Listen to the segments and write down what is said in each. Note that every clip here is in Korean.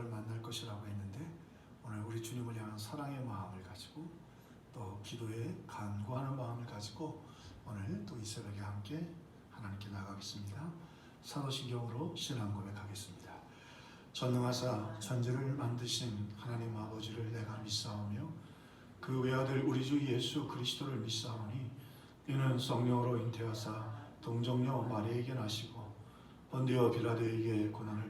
자가 나를 만날 것이라고 했는데 오늘 우리 주님을 향한 사랑의 마음을 가지고 또 기도에 간구하는 마음을 가지고 오늘 또 이 새벽에 함께 하나님께 나가겠습니다. 사도신경으로 신앙 고백하겠습니다. 전능하사 천지를 만드신 하나님 아버지를 내가 믿사오며 그 외아들 우리 주 예수 그리스도를 믿사오니 이는 성령으로 잉태하사 동정녀 마리에게 나시고 본디오 빌라도에게 고난을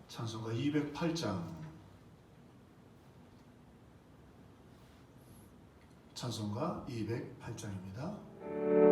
찬송가 208장 찬송가 208장입니다.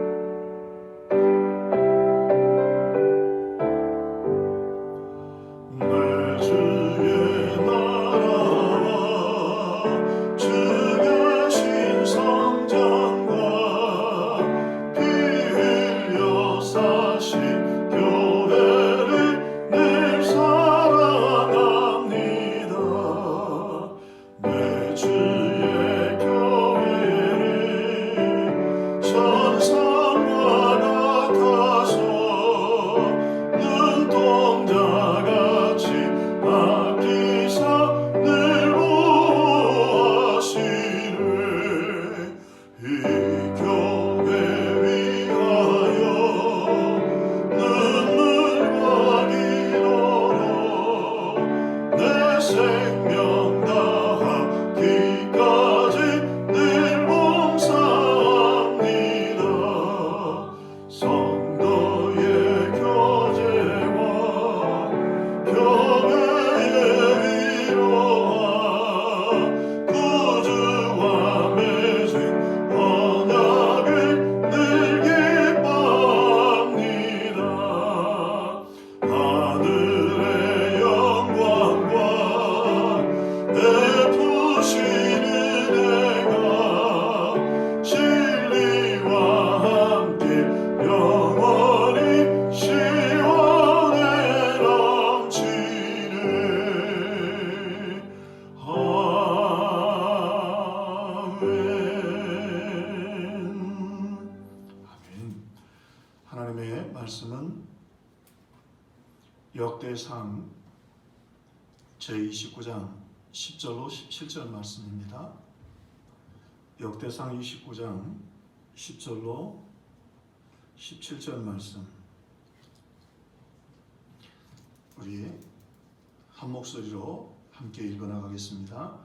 역대상 29장 10절로 17절 말씀 우리 한 목소리로 함께 읽어 나가겠습니다.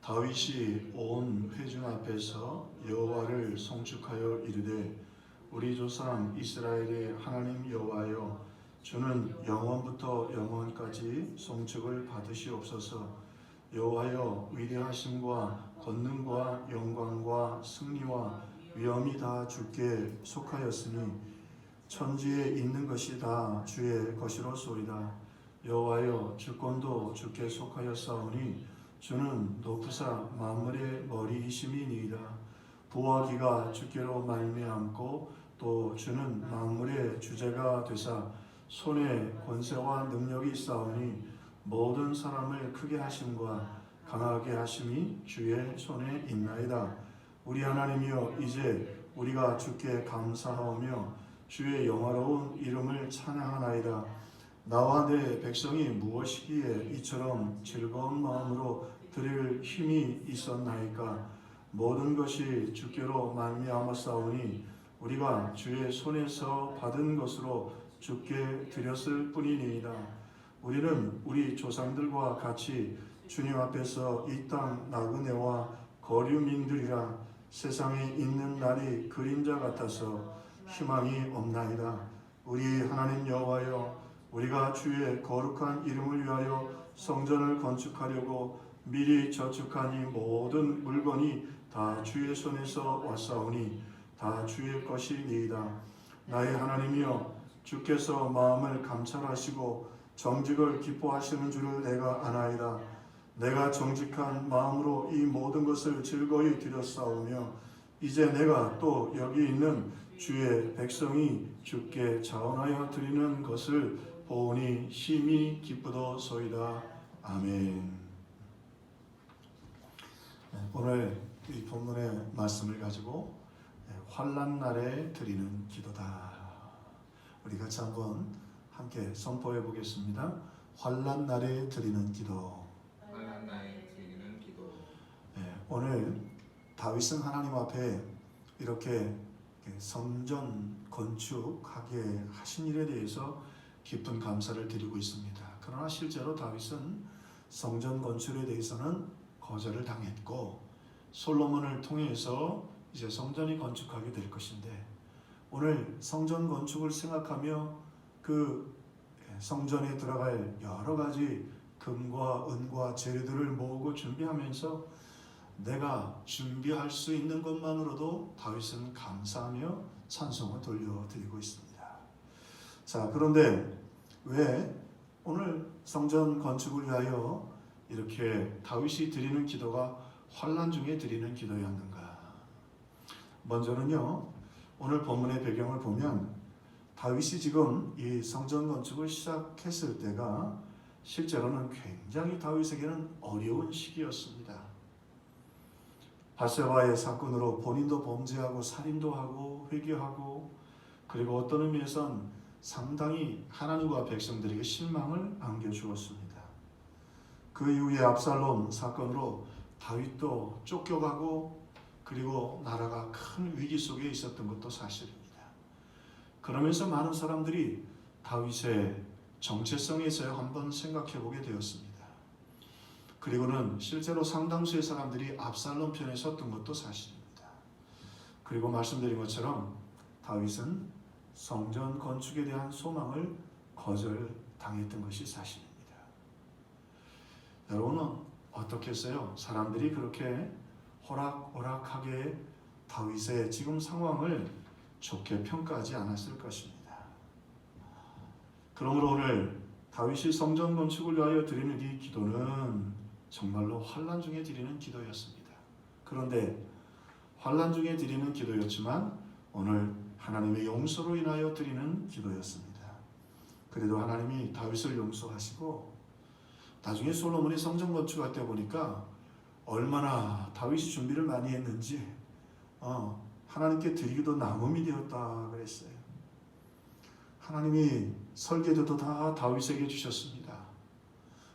다윗이 온 회중 앞에서 여호와를 송축하여 이르되 우리 조상 이스라엘의 하나님 여호와여 주는 영원부터 영원까지 송축을 받으시옵소서 여호와여 위대하심과 권능과 영광과 승리와 위엄이 다 주께 속하였으니 천지에 있는 것이 다 주의 것이로소이다. 여호와여 주권도 주께 속하였사오니 주는 높으사 만물의 머리이심이니이다. 부하기가 주께로 말미암고 또 주는 만물의 주제가 되사 손에 권세와 능력이 있사오니 모든 사람을 크게 하심과 강하게 하심이 주의 손에 있나이다. 우리 하나님이여 이제 우리가 주께 감사하오며 주의 영화로운 이름을 찬양하나이다. 나와 내 백성이 무엇이기에 이처럼 즐거운 마음으로 드릴 힘이 있었나이까 모든 것이 주께로 말미암았사오니 우리가 주의 손에서 받은 것으로 주께 드렸을 뿐이니이다. 우리는 우리 조상들과 같이 주님 앞에서 이 땅 나그네와 거류민들이라 세상에 있는 날이 그림자 같아서 희망이 없나이다. 우리 하나님 여호와여 우리가 주의 거룩한 이름을 위하여 성전을 건축하려고 미리 저축한 이 모든 물건이 다 주의 손에서 왔사오니 다 주의 것이니이다. 나의 하나님이여 주께서 마음을 감찰하시고 정직을 기뻐하시는 줄을 내가 아나이다. 내가 정직한 마음으로 이 모든 것을 즐거이 드렸사오며 이제 내가 또 여기 있는 주의 백성이 주께 자원하여 드리는 것을 보니 심히 기쁘도소이다. 아멘. 네, 오늘 이 본문의 말씀을 가지고 네, 환란 날에 드리는 기도다. 우리 같이 한번 함께 선포해 보겠습니다. 환란 날에 드리는 기도. 환난 날에 드리는 기도 네, 오늘 다윗은 하나님 앞에 이렇게 성전 건축하게 하신 일에 대해서 깊은 감사를 드리고 있습니다. 그러나 실제로 다윗은 성전 건축에 대해서는 거절을 당했고 솔로몬을 통해서 이제 성전이 건축하게 될 것인데 오늘 성전 건축을 생각하며 그 성전에 들어갈 여러 가지 금과 은과 재료들을 모으고 준비하면서 내가 준비할 수 있는 것만으로도 다윗은 감사하며 찬송을 돌려드리고 있습니다. 자, 그런데 왜 오늘 성전 건축을 위하여 이렇게 다윗이 드리는 기도가 환란 중에 드리는 기도였는가? 먼저는요. 오늘 본문의 배경을 보면 다윗이 지금 이 성전 건축을 시작했을 때가 실제로는 굉장히 다윗에게는 어려운 시기였습니다. 바세바의 사건으로 본인도 범죄하고 살인도 하고 회개하고 그리고 어떤 의미에선 상당히 하나님과 백성들에게 실망을 안겨주었습니다. 그 이후에 압살롬 사건으로 다윗도 쫓겨가고 그리고 나라가 큰 위기 속에 있었던 것도 사실입니다. 그러면서 많은 사람들이 다윗의 정체성에서 한번 생각해 보게 되었습니다. 그리고는 실제로 상당수의 사람들이 압살롬 편에 섰던 것도 사실입니다. 그리고 말씀드린 것처럼 다윗은 성전 건축에 대한 소망을 거절당했던 것이 사실입니다. 여러분은 어떻겠어요? 사람들이 그렇게 호락호락하게 다윗의 지금 상황을 좋게 평가하지 않았을 것입니다. 그러므로 오늘 다윗이 성전 건축을 위하여 드리는 이 기도는 정말로 환란 중에 드리는 기도였습니다. 그런데 환란 중에 드리는 기도였지만 오늘 하나님의 용서로 인하여 드리는 기도였습니다. 그래도 하나님이 다윗을 용서하시고 나중에 솔로몬이 성전 건축할 때 보니까 얼마나 다윗이 준비를 많이 했는지 어, 하나님께 드리기도 남음이 되었다 그랬어요. 하나님이 설계도도 다 다윗에게 주셨습니다.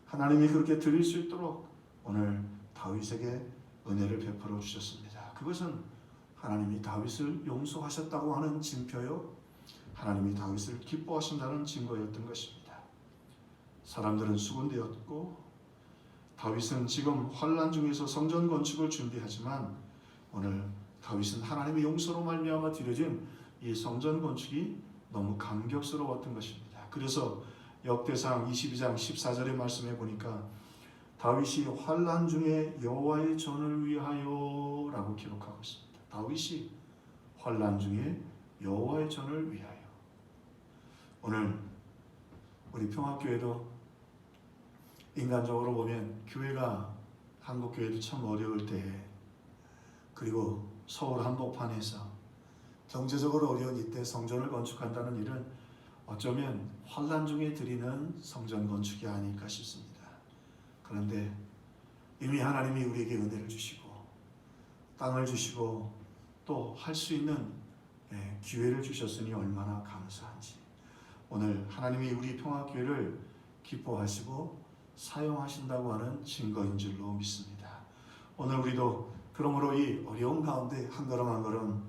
하나님이 그렇게 드릴 수 있도록 오늘 다윗에게 은혜를 베풀어 주셨습니다. 그것은 하나님이 다윗을 용서하셨다고 하는 징표요. 하나님이 다윗을 기뻐하신다는 증거였던 것입니다. 사람들은 수군되었고 다윗은 지금 환란 중에서 성전 건축을 준비하지만 오늘 다윗은 하나님의 용서로 말미암아 드려진 이 성전 건축이 너무 감격스러웠던 것입니다. 그래서 역대상 22장 14절의 말씀에 보니까 다윗이 환란 중에 여호와의 전을 위하여라고 기록하고 있습니다. 다윗이 환란 중에 여호와의 전을 위하여. 오늘 우리 평화교회도 인간적으로 보면 교회가 한국 교회도 참 어려울 때 그리고 서울 한복판에서 경제적으로 어려운 이때 성전을 건축한다는 일은 어쩌면 환란 중에 드리는 성전 건축이 아닐까 싶습니다. 그런데 이미 하나님이 우리에게 은혜를 주시고 땅을 주시고 또 할 수 있는 예, 기회를 주셨으니 얼마나 감사한지 오늘 하나님이 우리 평화교회를 기뻐하시고 사용하신다고 하는 증거인 줄로 믿습니다. 오늘 우리도 그러므로 이 어려운 가운데 한 걸음 한 걸음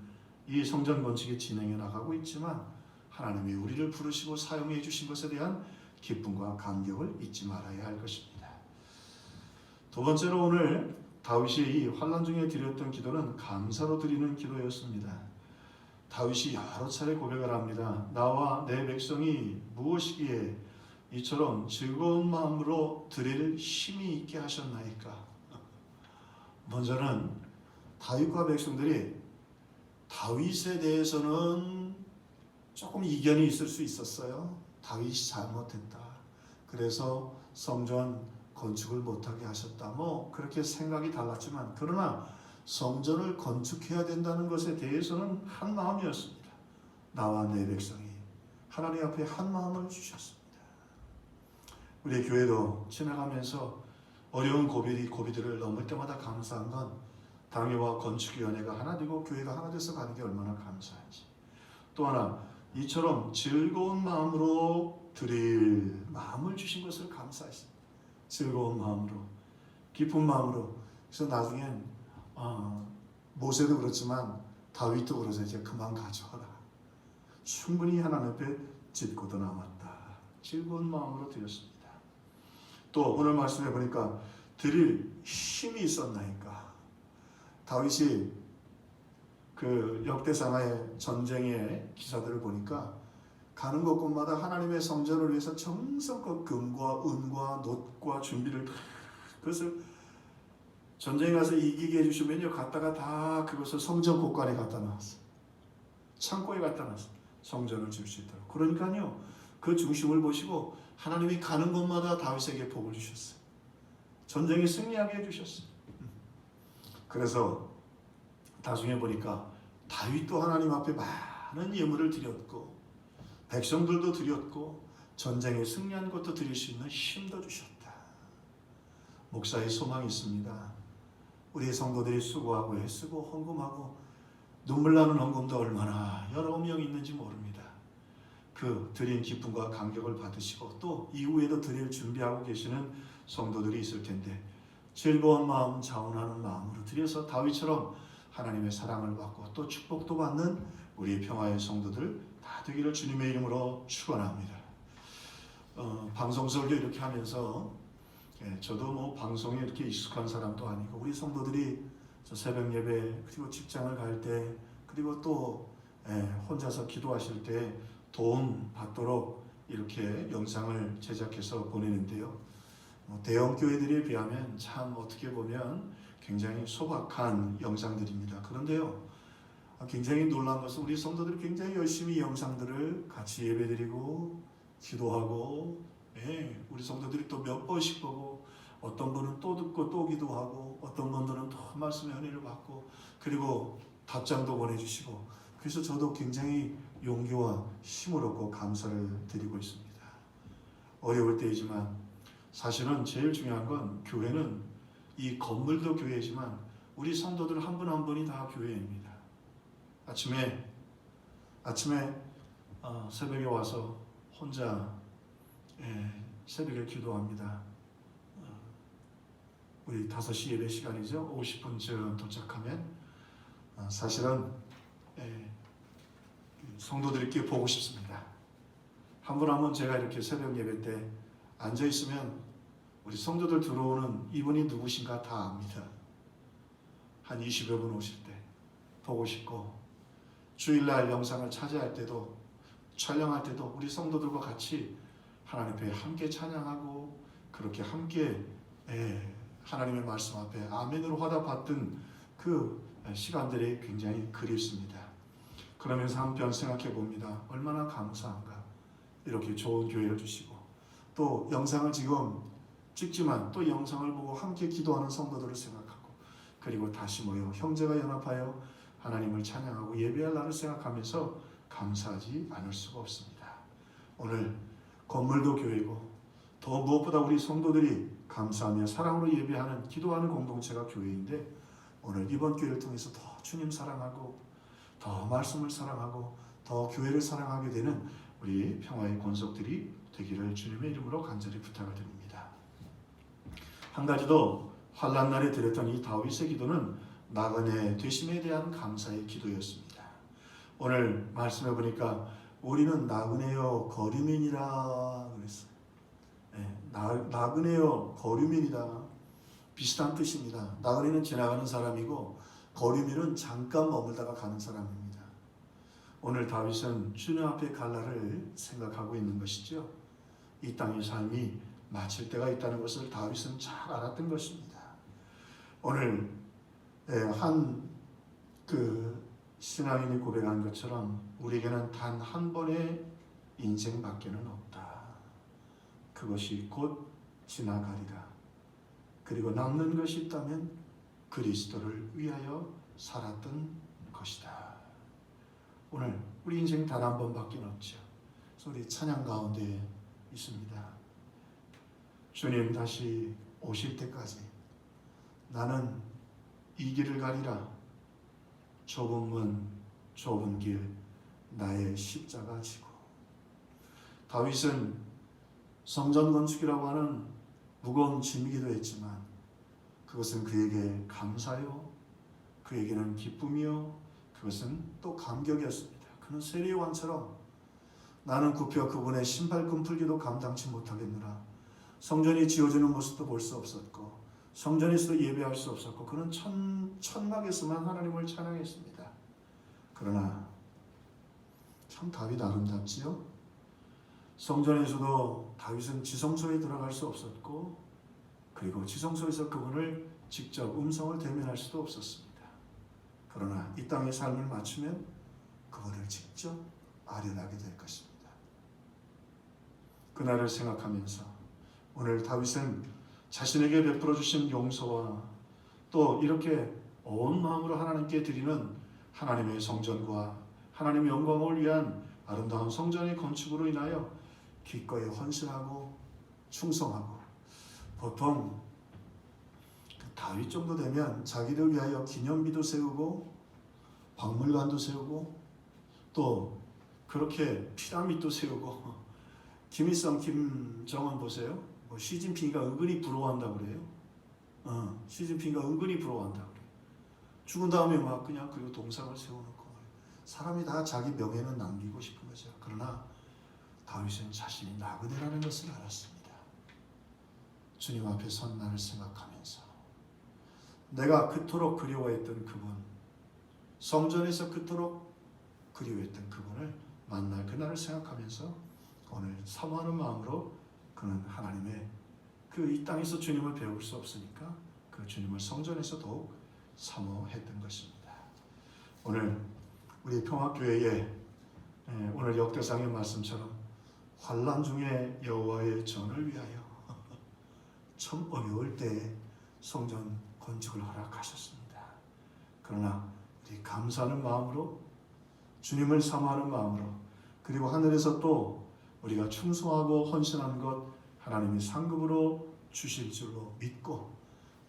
이 성전 건축이 진행해 나가고 있지만 하나님이 우리를 부르시고 사용해 주신 것에 대한 기쁨과 감격을 잊지 말아야 할 것입니다. 두 번째로 오늘 다윗이 이 환란 중에 드렸던 기도는 감사로 드리는 기도였습니다. 다윗이 여러 차례 고백을 합니다. 나와 내 백성이 무엇이기에 이처럼 즐거운 마음으로 드릴 힘이 있게 하셨나이까. 먼저는 다윗과 백성들이 다윗에 대해서는 조금 이견이 있을 수 있었어요. 다윗이 잘못했다. 그래서 성전 건축을 못하게 하셨다. 뭐 그렇게 생각이 달랐지만 그러나 성전을 건축해야 된다는 것에 대해서는 한 마음이었습니다. 나와 내 백성이 하나님 앞에 한 마음을 주셨습니다. 우리 교회도 지나가면서 어려운 고비리 고비들을 넘을 때마다 감사한 건 당회와 건축위원회가 하나 되고 교회가 하나 돼서 가는 게 얼마나 감사한지. 또 하나 이처럼 즐거운 마음으로 드릴 마음을 주신 것을 감사했습니다. 즐거운 마음으로, 기쁜 마음으로. 그래서 나중엔 어, 모세도 그렇지만 다윗도 그러죠. 이제 그만 가져와라. 충분히 하나님 앞에 짓고도 남았다. 즐거운 마음으로 드렸습니다. 또 오늘 말씀해 보니까 드릴 힘이 있었나이까. 다윗이 그 역대상하의 전쟁의 기사들을 보니까 가는 곳곳마다 하나님의 성전을 위해서 정성껏 금과 은과 놋과 준비를 다 그것을 전쟁에 가서 이기게 해주시면요. 갔다가 다 그것을 성전 곳간에 갖다 놨어 창고에 갖다 놨어 성전을 질수 있도록. 그러니까요. 그 중심을 보시고 하나님이 가는 곳마다 다윗에게 복을 주셨어요 전쟁에 승리하게 해주셨어요 그래서 나중에 보니까 다윗도 하나님 앞에 많은 예물을 드렸고 백성들도 드렸고 전쟁에 승리한 것도 드릴 수 있는 힘도 주셨다. 목사의 소망이 있습니다. 우리 성도들이 수고하고 애쓰고 헌금하고 눈물 나는 헌금도 얼마나 여러 명이 있는지 모릅니다. 그 드린 기쁨과 감격을 받으시고 또 이후에도 드릴 준비하고 계시는 성도들이 있을 텐데 즐거운 마음, 자원하는 마음으로 드려서 다윗처럼 하나님의 사랑을 받고 또 축복도 받는 우리 평화의 성도들 다 되기를 주님의 이름으로 축원합니다. 어, 방송 설교 이렇게 하면서 예, 저도 뭐 방송에 이렇게 익숙한 사람도 아니고 우리 성도들이 저 새벽 예배 그리고 직장을 갈 때 그리고 또 예, 혼자서 기도하실 때 도움 받도록 이렇게 영상을 제작해서 보내는데요. 뭐 대형 교회들에 비하면 참 어떻게 보면 굉장히 소박한 영상들입니다. 그런데요, 아, 굉장히 놀란 것은 우리 성도들이 굉장히 열심히 이 영상들을 같이 예배드리고 기도하고, 예, 우리 성도들이 또 몇 번씩 보고 어떤 분은 또 듣고 또 기도하고 어떤 분들은 또 말씀의 은혜를 받고 그리고 답장도 보내주시고 그래서 저도 굉장히 용기와 힘을 얻고 감사를 드리고 있습니다. 어려울 때이지만 사실은 제일 중요한 건 교회는 이 건물도 교회지만 우리 성도들 한 분한 분이 다 교회입니다. 아침에 아침에 어, 새벽에 와서 혼자 예, 새벽에 기도합니다. 어, 우리 5시 예배 시간이죠. 50분쯤 도착하면 어, 사실은 예, 성도들께 보고 싶습니다. 한 분 한 분 제가 이렇게 새벽 예배 때 앉아 있으면 우리 성도들 들어오는 이분이 누구신가 다 압니다. 한 20여 분 오실 때 보고 싶고 주일날 영상을 차지할 때도 촬영할 때도 우리 성도들과 같이 하나님 앞에 함께 찬양하고 그렇게 함께 예, 하나님의 말씀 앞에 아멘으로 화답받던 그 시간들이 굉장히 그립습니다. 그러면서 한편 생각해 봅니다. 얼마나 감사한가 이렇게 좋은 교회를 주시고 또 영상을 지금 찍지만 또 영상을 보고 함께 기도하는 성도들을 생각하고 그리고 다시 모여 형제가 연합하여 하나님을 찬양하고 예배할 날을 생각하면서 감사하지 않을 수가 없습니다. 오늘 건물도 교회고 더 무엇보다 우리 성도들이 감사하며 사랑으로 예배하는 기도하는 공동체가 교회인데 오늘 이번 기회를 통해서 더 주님 사랑하고 더 말씀을 사랑하고 더 교회를 사랑하게 되는 우리 평화의 권속들이 되기를 주님의 이름으로 간절히 부탁을 드립니다. 한 가지 더 환란 날에 드렸던 이 다윗의 기도는 나그네 되심에 대한 감사의 기도였습니다. 오늘 말씀해 보니까 우리는 나그네여 거류민이라 그랬어요. 네, 나, 나그네여 거류민이다. 비슷한 뜻입니다. 나그네는 지나가는 사람이고 거류민은 잠깐 머물다가 가는 사람입니다. 오늘 다윗은 주님 앞에 갈 날을 생각하고 있는 것이죠. 이 땅의 삶이 마칠 때가 있다는 것을 다윗은 잘 알았던 것입니다. 오늘 예, 한그 신앙인이 고백한 것처럼 우리에게는 단 한 번의 인생밖에는 없다. 그것이 곧 지나가리라. 그리고 남는 것이 있다면 그리스도를 위하여 살았던 것이다. 오늘 우리 인생 단 한 번밖에 없죠. 우리 찬양 가운데 있습니다. 주님 다시 오실 때까지 나는 이 길을 가리라. 좁은 문, 좁은 길, 나의 십자가 지고. 다윗은 성전 건축이라고 하는 무거운 짐이기도 했지만 그것은 그에게 감사요, 그에게는 기쁨이요, 그것은 또 감격이었습니다. 그는 세리요한처럼 나는 굽혀 그분의 신발끈 풀기도 감당치 못하겠느라 성전이 지어지는 모습도 볼 수 없었고 성전에서도 예배할 수 없었고 그는 천, 천막에서만 하나님을 찬양했습니다. 그러나 참 다윗 아름답지요? 성전에서도 다윗은 지성소에 들어갈 수 없었고 그리고 지성소에서 그분을 직접 음성을 대면할 수도 없었습니다. 그러나 이 땅의 삶을 맞추면 그분을 직접 아련하게 될 것입니다. 그날을 생각하면서 오늘 다윗은 자신에게 베풀어 주신 용서와 또 이렇게 온 마음으로 하나님께 드리는 하나님의 성전과 하나님의 영광을 위한 아름다운 성전의 건축으로 인하여 기꺼이 헌신하고 충성하고 보통 그 다윗 정도 되면 자기를 위하여 기념비도 세우고 박물관도 세우고 또 그렇게 피라밋도 세우고 김일성 김정은 보세요. 뭐 시진핑이가 은근히 부러워한다 그래요. 어, 시진핑이가 은근히 부러워한다 그래. 죽은 다음에 막 그냥 그리고 동상을 세워놓고 사람이 다 자기 명예는 남기고 싶은 거죠. 그러나 다윗은 자신이 나그네라는 것을 알았습니다. 주님 앞에 선 나를 생각하면서 내가 그토록 그리워했던 그분, 성전에서 그토록 그리워했던 그분을 만날 그날을 생각하면서 오늘 사모하는 마음으로 그는 하나님의 그 이 땅에서 주님을 배울 수 없으니까 그 주님을 성전에서 더욱 사모했던 것입니다. 오늘 우리 평화교회에 예, 오늘 역대상의 말씀처럼 환란 중에 여호와의 전을 위하여 참 어려울 때 성전 건축을 허락하셨습니다. 그러나 우리 감사하는 마음으로 주님을 사모하는 마음으로 그리고 하늘에서 또 우리가 충성하고 헌신하는 것 하나님이 상급으로 주실 줄로 믿고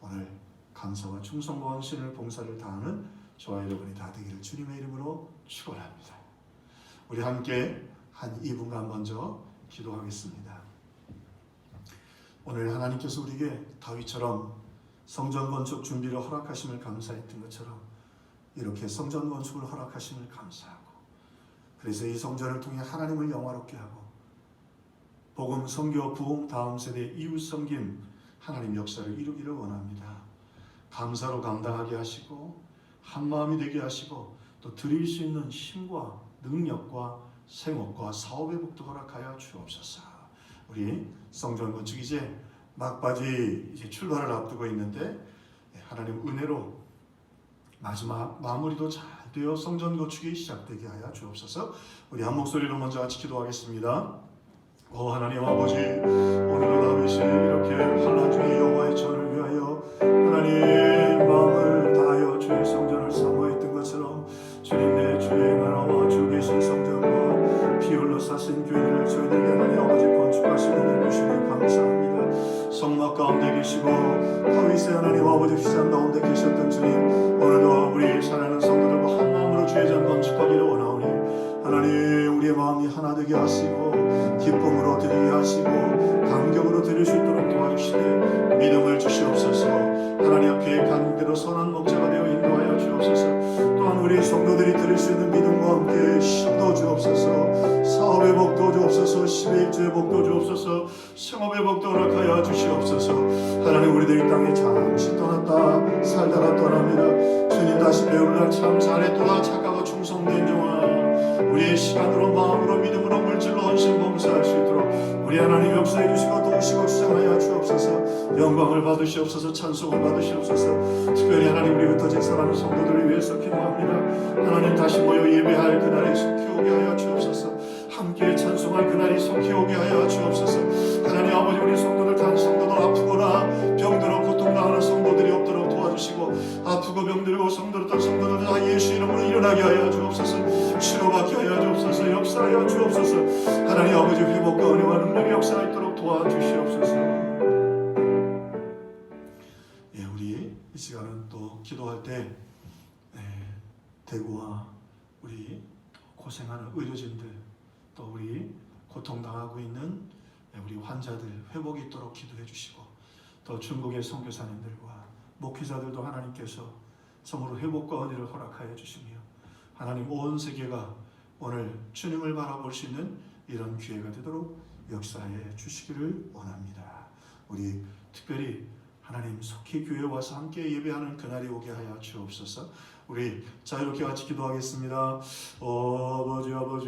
오늘 감사와 충성과 헌신을 봉사를 다하는 저와 여러분이 다 되기를 주님의 이름으로 축원합니다. 우리 함께 한 2분간 먼저 기도하겠습니다. 오늘 하나님께서 우리에게 다윗처럼 성전 건축 준비를 허락하심을 감사했던 것처럼 이렇게 성전 건축을 허락하심을 감사하고 그래서 이 성전을 통해 하나님을 영화롭게 하고 복음 선교 부흥 다음 세대 이웃 섬김 하나님 역사를 이루기를 원합니다. 감사로 감당하게 하시고 한 마음이 되게 하시고 또 드릴 수 있는 힘과 능력과 생업과 사업의 복도 허락하여 주옵소서. 우리 성전 건축 이제 막바지 이제 출발을 앞두고 있는데 하나님 은혜로 마지막 마무리도 잘 되어 성전 건축이 시작되게 하여 주옵소서. 우리 한 목소리로 먼저 같이 기도하겠습니다. 오 하나님 아버지 오늘은 다윗이 이렇게 환란 중에 여호와의 전을 위하여 하나님 가운데 계시고 다윗의 하나님 아버지 휘장 가운데 계셨던 주님 오늘도 우리 사랑하는 성도들과 한 마음으로 주의 전 건축하기를 원하오니 하나님 우리의 마음이 하나 되게 하시고 기쁨으로 드리게 하시고 감격으로 드릴 수 있도록 도와주시되 믿음을 주시옵소서. 하나님 앞에 간대로 선한 목자가 되어 인도하여 주옵소서. 또한 우리 성도들이 드릴 수 있는 믿음과 함께 힘도 주옵소서 사업의 복도 주옵소서 십일주의 복도 주옵소서 생업의 복도 허락하여 주시옵소서. 하나님 우리들이 땅에 잠시 떠났다 살다가 떠납니다. 주님 다시 배울 날참 잘했도다 착하고 충성된 종아 우리의 시간으로 마음으로 믿음으로 물질로 헌신 봉사할 수 있도록 우리 하나님 역사해 주시고 도우시고 주장하여 주옵소서. 영광을 받으시옵소서 찬송을 받으시옵소서. 특별히 하나님 우리 흩어진 사랑하는 성도들을 위해서 기도합니다. 하나님 다시 모여 예배할 그날에 속히 오게 하여 주옵소서 함께 찬송할 그날이 속히 오게 하여 주옵소서. 하나님 아버지 우리 성도들 단 성도들 아프거나 병들어 고통당하는 성도들이 없도록 도와주시고 아프고 병들고 성도들 성도들 다 예수 이름으로 일어나게 하여 주옵소서. 치료받게 하여 주옵소서. 역사하여 주옵소서. 하나님 아버지 회복과 은혜와 능력이 역사하도록 도와주시옵소서. 예 우리 이 시간은 또 기도할 때 예, 대구와 우리 고생하는 의료진들 또 우리 고통당하고 있는 예, 우리 환자들 회복이 있도록 기도해 주시고 또 중국의 선교사님들과 목회자들도 하나님께서 성으로 회복과 은혜를 허락하여 주시며 하나님 온 세계가 오늘 주님을 바라볼 수 있는 이런 기회가 되도록 역사해 주시기를 원합니다. 우리 특별히 하나님 속히 교회 와서 함께 예배하는 그날이 오게 하여 주옵소서. 우리 자유롭게 같이 기도하겠습니다. 아버지 아버지